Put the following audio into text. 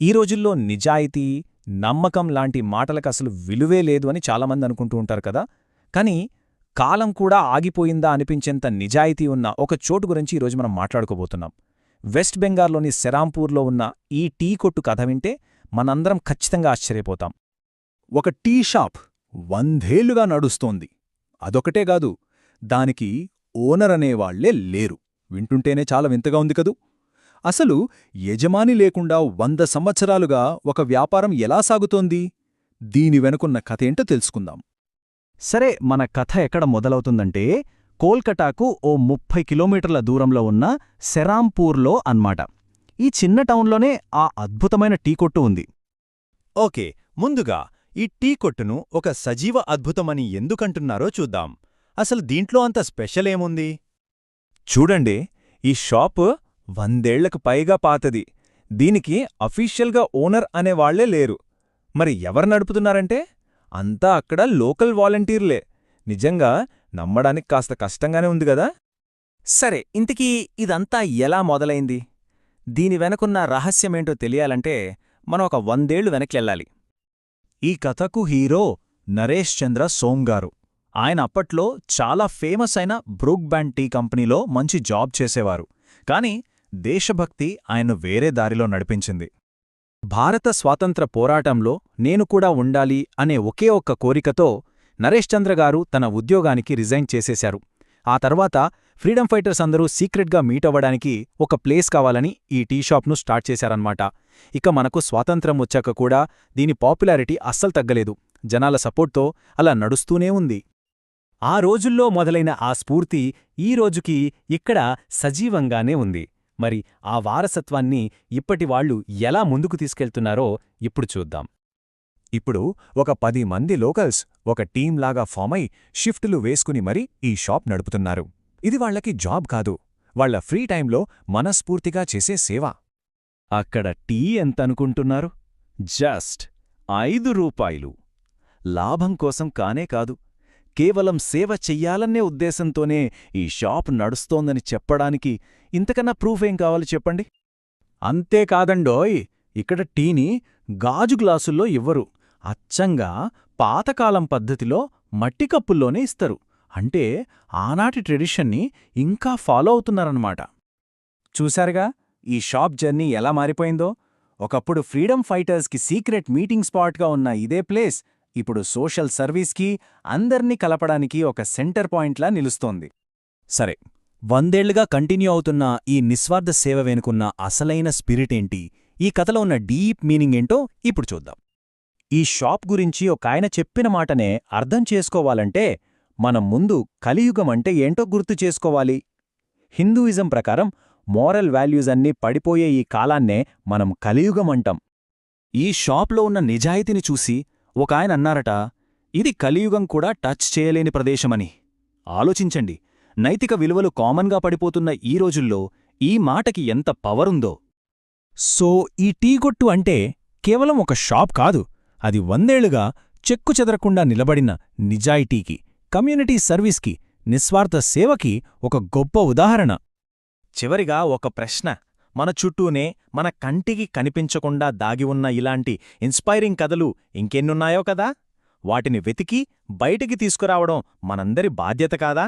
ఈ రోజుల్లో నిజాయితీ నమ్మకం లాంటి మాటలకు అసలు విలువే లేదు అని చాలామంది అనుకుంటూ ఉంటారు కదా. కానీ కాలం కూడా ఆగిపోయిందా అనిపించేంత నిజాయితీ ఉన్న ఒక చోటు గురించి ఈరోజు మనం మాట్లాడుకోబోతున్నాం. వెస్ట్ బెంగాల్లోని సెరాంపూర్లో ఉన్న ఈ టీ కొట్టు కథ వింటే మనందరం ఖచ్చితంగా ఆశ్చర్యపోతాం. ఒక టీ షాప్ వందేళ్ళుగా నడుస్తోంది. అదొకటే కాదు దానికి ఓనర్ అనేవాళ్ళే లేరు. వింటుంటేనే చాలా వింతగా ఉంది కదూ. అసలు యజమాని లేకుండా వంద సంవత్సరాలుగా ఒక వ్యాపారం ఎలా సాగుతోంది? దీని వెనుకున్న కథేంటో తెలుసుకుందాం. సరే మన కథ ఎక్కడ మొదలవుతుందంటే కోల్కటాకు ఓ ముప్పై కిలోమీటర్ల దూరంలో ఉన్న సెరాంపూర్లో అన్మాట. ఈ చిన్న టౌన్లోనే ఆ అద్భుతమైన టీ కొట్టు ఉంది. ఓకే ముందుగా ఈ టీ కొట్టును ఒక సజీవ అద్భుతమని ఎందుకంటున్నారో చూద్దాం. అసలు దీంట్లో అంత స్పెషల్ ఏముంది చూడండి ఈ షాపు వందేళ్ళకు పైగా పాతది. దీనికి అఫీషియల్గా ఓనర్ అనేవాళ్ళే లేరు. మరి ఎవరు నడుపుతున్నారంటే? అంతా అక్కడ లోకల్ వాలంటీర్లే. నిజంగా నమ్మడానికి కాస్త కష్టంగానే ఉంది గదా సరే ఇంతకీ ఇదంతా ఎలా మొదలైంది? దీని వెనకున్న రహస్యమేంటో తెలియాలంటే మనం ఒక వందేళ్ళు వెనక్కెళ్ళాలి. ఈ కథకు హీరో నరేష్ చంద్ర సోంగారు ఆయన అప్పట్లో చాలా ఫేమస్ అయిన బ్రూక్ బ్యాండ్ టీ కంపెనీలో మంచి జాబ్ చేసేవారు. కాని దేశభక్తి ఆయన్ను వేరే దారిలో నడిపించింది. భారత స్వాతంత్ర పోరాటంలో నేను కూడా ఉండాలి అనే ఒకే ఒక్క కోరికతో నరేష్ తన ఉద్యోగానికి రిజైన్ చేసేశారు. ఆ తర్వాత ఫ్రీడమ్ ఫైటర్స్ అందరూ సీక్రెట్గా మీట్ అవ్వడానికి ఒక ప్లేస్ కావాలని ఈ టీ షాప్ను స్టార్ట్ చేశారన్నమాట. ఇక మనకు స్వాతంత్రం వచ్చాక కూడా దీని పాపులారిటీ అస్సలు తగ్గలేదు. జనాల సపోర్ట్తో అలా నడుస్తూనే ఉంది. ఆ రోజుల్లో మొదలైన ఆ స్ఫూర్తి ఈ రోజుకి ఇక్కడ సజీవంగానే ఉంది. మరి ఆ వారసత్వాన్ని ఇప్పటివాళ్ళు ఎలా ముందుకు తీసుకెళ్తున్నారో ఇప్పుడు చూద్దాం. ఇప్పుడు ఒక పది మంది లోకల్స్ ఒక టీంలాగా ఫామై షిఫ్టులు వేసుకుని మరీ ఈ షాప్ నడుపుతున్నారు. ఇది వాళ్ళకి జాబ్ కాదు. వాళ్ళ ఫ్రీ టైంలో మనస్ఫూర్తిగా చేసే సేవ. అక్కడ టీ ఎంతనుకుంటున్నారు? జస్ట్ ఐదు రూపాయలు. లాభం కోసం కానే కాదు. కేవలం సేవ చెయ్యాలనే ఉద్దేశంతోనే ఈ షాప్ నడుస్తోందని చెప్పడానికి ఇంతకన్నా ప్రూఫ్ ఏం కావాలి చెప్పండి? అంతేకాదండోయ్ ఇక్కడ టీని గాజు గ్లాసుల్లో ఇవ్వరు. అచ్చంగా పాతకాలం పద్ధతిలో మట్టి కప్పుల్లోనే ఇస్తారు. అంటే ఆనాటి ట్రెడిషన్ని ఇంకా ఫాలో అవుతున్నారన్నమాట. చూశారుగా? ఈ షాప్ జర్నీ ఎలా మారిపోయిందో? ఒకప్పుడు ఫ్రీడమ్ ఫైటర్స్కి సీక్రెట్ మీటింగ్ స్పాట్గా ఉన్న ఇదే ప్లేస్ ఇప్పుడు సోషల్ సర్వీస్కి అందర్నీ కలపడానికి ఒక సెంటర్ పాయింట్లా నిలుస్తోంది. సరే వందేళ్ళుగా కంటిన్యూ అవుతున్న ఈ నిస్వార్థ సేవ వెనుకున్న అసలైన స్పిరిట్ ఏంటి? ఈ కథలో ఉన్న డీప్ మీనింగ్ ఏంటో ఇప్పుడు చూద్దాం. ఈ షాప్ గురించి ఒక ఆయన చెప్పిన మాటనే అర్థం చేసుకోవాలంటే మనం ముందు కలియుగం అంటే ఏంటో గుర్తు చేసుకోవాలి. హిందూయిజం ప్రకారం మోరల్ వాల్యూస్ అన్నీ పడిపోయే ఈ కాలాన్నే మనం కలియుగం అంటాం. ఈ షాప్లో ఉన్న నిజాయితీని చూసి ఒక ఆయన అన్నారట ఇది కలియుగం కూడా టచ్ చేయలేని ప్రదేశమని. ఆలోచించండి నైతిక విలువలు కామన్గా పడిపోతున్న ఈ రోజుల్లో ఈ మాటకి ఎంత పవరుందో. సో ఈ టీగొట్టు అంటే కేవలం ఒక షాప్ కాదు అది వందేళ్ళుగా చెక్కు చెదరకుండా నిలబడిన నిజాయితీకి కమ్యూనిటీ సర్వీస్కి నిస్వార్థ సేవకి ఒక గొప్ప ఉదాహరణ. చివరిగా ఒక ప్రశ్న. మన చుట్టూనే మన కంటికి కనిపించకుండా దాగి ఉన్న ఇలాంటి ఇన్స్పైరింగ్ కథలు ఇంకెన్నున్నాయో కదా? వాటిని వెతికి బయటికి తీసుకురావడం మనందరి బాధ్యత కాదా?